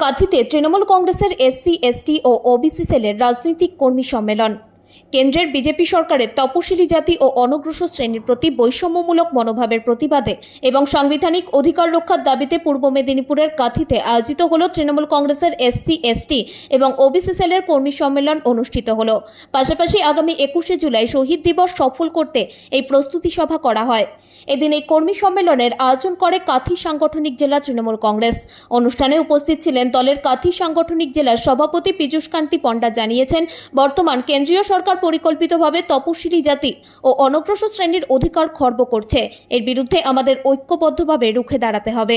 কাঁথিতে তৃণমূল কংগ্রেসের SC ST ও OBC সেলের রাজনৈতিক কর্মী সম্মেলন। কেন্দ্রের বিজেপি সরকারের তপশিলি জাতি ও অনগ্রসর শ্রেণির প্রতি বৈষম্যমূলক মনোভাবের প্রতিবাদে এবং সাংবিধানিক অধিকার রক্ষার দাবিতে পূর্ব মেদিনীপুরের কাঁথিতে আয়োজিত হল তৃণমূল কংগ্রেসের এসসি, এসটি এবং ওবিসি সেলের কর্মী সম্মেলন অনুষ্ঠিত হল। পাশাপাশি আগামী একুশে জুলাই শহীদ দিবস সফল করতে এই প্রস্তুতি সভা করা হয়। এদিন এই কর্মী সম্মেলনের আয়োজন করে কাথি সাংগঠনিক জেলা তৃণমূল কংগ্রেস। অনুষ্ঠানে উপস্থিত ছিলেন দলের কাথি সাংগঠনিক জেলার সভাপতি পীযূষ কান্তি পণ্ডা জানিয়েছেন, বর্তমান কেন্দ্রীয় সরকার পরিকল্পিতভাবে তপশিলি জাতি ও অনগ্রসর শ্রেণির অধিকার খর্ব করছে। এর বিরুদ্ধে আমাদের ঐক্যবদ্ধভাবে রুখে দাঁড়াতে হবে।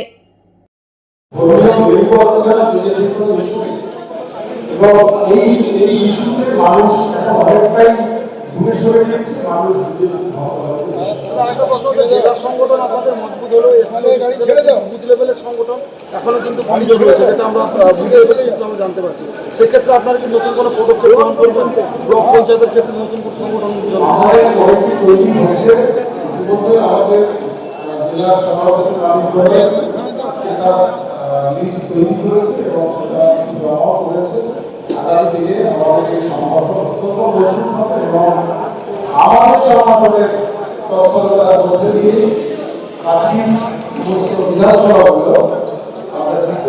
এবং এই এই ইস্যুতে মানুষ এখন অনেকটাই দূরে সরে মানুষ সংগঠন আপনাদের মজবুত হলেও বুথ লেভেলের সংগঠন এখনও কিন্তু কমজোর রয়েছে, যেটা আমরা লেভেলের আমরা জানতে পারছি। সেক্ষেত্রে আপনারা কি নতুন কোনো পদক্ষেপ গ্রহণ করবেন? ব্লক পঞ্চায়েতের ক্ষেত্রে নতুন কোনো সংগঠন আমাদের বিধানসভাগুলো আমরা জিততে পারব এই কথা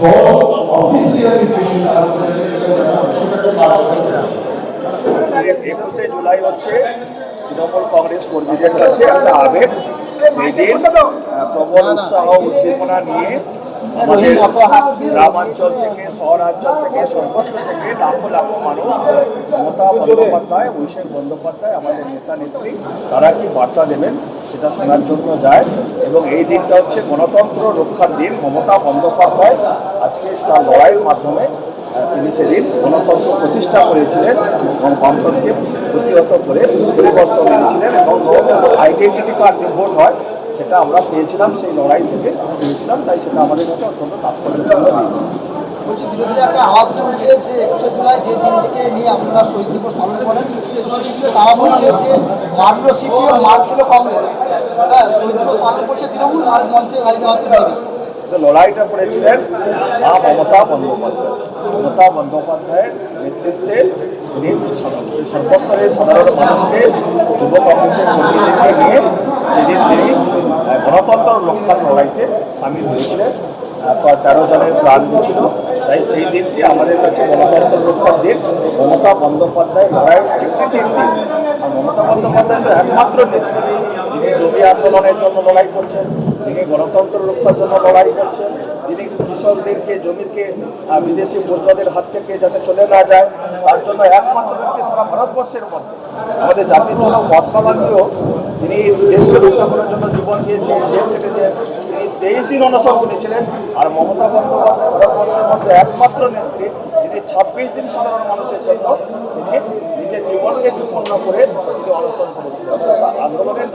করতে হবে একুশে জুলাই হচ্ছে তৃণমূল কংগ্রেস কর্মীদের কাছে একটা আবেগ। সেই দিন প্রবল উৎসাহ, উদ্দীপনা নিয়ে আমাদের গ্রামাঞ্চল থেকে, শহরাঞ্চল থেকে, সর্বত্র থেকে লাখো লাখো মানুষ, মমতা বন্দ্যোপাধ্যায়, অভিষেক বন্দ্যোপাধ্যায়, আমাদের নেতা নেত্রী, তারা কি বার্তা দেবেন? সেটা শোনার জন্য যায়। এবং এই দিনটা হচ্ছে গণতন্ত্র রক্ষার দিন। মমতা বন্দ্যোপাধ্যায় আজকে তার লড়াইয়ের মাধ্যমে তিনি সেদিন গণতন্ত্র প্রতিষ্ঠা করেছিলেন এবং গণতন্ত্রকে প্রতিহত করে পরিবর্তন এনেছিলেন এবং আইডেন্টিটি কার্ড যে ভোট হয়, সেটা আমরা পেয়েছিলাম, সেই লড়াই থেকে পেয়েছিলাম, তাই সেটা আমাদের কাছে অত্যন্ত তাৎপর্যপূর্ণ। দিন বলছি, বিরোধীরা একটা আওয়াজ তুলছে যে জুলাই যে নিয়ে আপনারা করেন তারা বলছে যে কংগ্রেস হ্যাঁ করছে তৃণমূল মঞ্চে গাড়ি দেওয়া হচ্ছে লড়াইটা করেছিলেন মা মমতা বন্দ্যোপাধ্যায়। মমতা বন্দ্যোপাধ্যায়ের নেতৃত্বে তিনি সর্বস্তরের সাধারণ মানুষকে যুব কংগ্রেসের কর্মীদেরকে নিয়ে সেদিন তিনি গণতন্ত্র রক্ষার লড়াইতে সামিল হয়েছিলেন। তেরো জনের প্রাণ দিয়েছিল তাই সেই দিনটি আমাদের কাছে গণতন্ত্র রক্ষার দিন, মমতা বন্দ্যোপাধ্যায় লড়াইয়ের স্বীকৃতির দিন আর মমতা বন্দ্যোপাধ্যায় তো একমাত্র নেত্রী যিনি জমি আন্দোলনের জন্য লড়াই করছেন, যিনি গণতন্ত্র রক্ষার জন্য লড়াই করছেন, যিনি কৃষকদেরকে, জমিকে বিদেশি মূর্খদের হাত থেকে যাতে চলে না যায়, তার জন্য একমাত্র ব্যক্তি সারা ভারতবর্ষের মধ্যে। আমাদের জাতির জন্য মহাত্মা গান্ধীও তিনি দেশকে রক্ষা করার জন্য জীবন দিয়েছেন, জেল কেটেছেন তিনি তেইশ দিন অনশন করেছিলেন, আর মমতা বন্দ্যোপাধ্যায় ভারতবর্ষের মধ্যে একমাত্র নেত্রী তিনি ছাব্বিশ দিন সাধারণ মানুষের জন্য তিনি নিজের জীবনকে বিপন্ন করে তিনি অনশন করেছিলেন। আন্দোলনের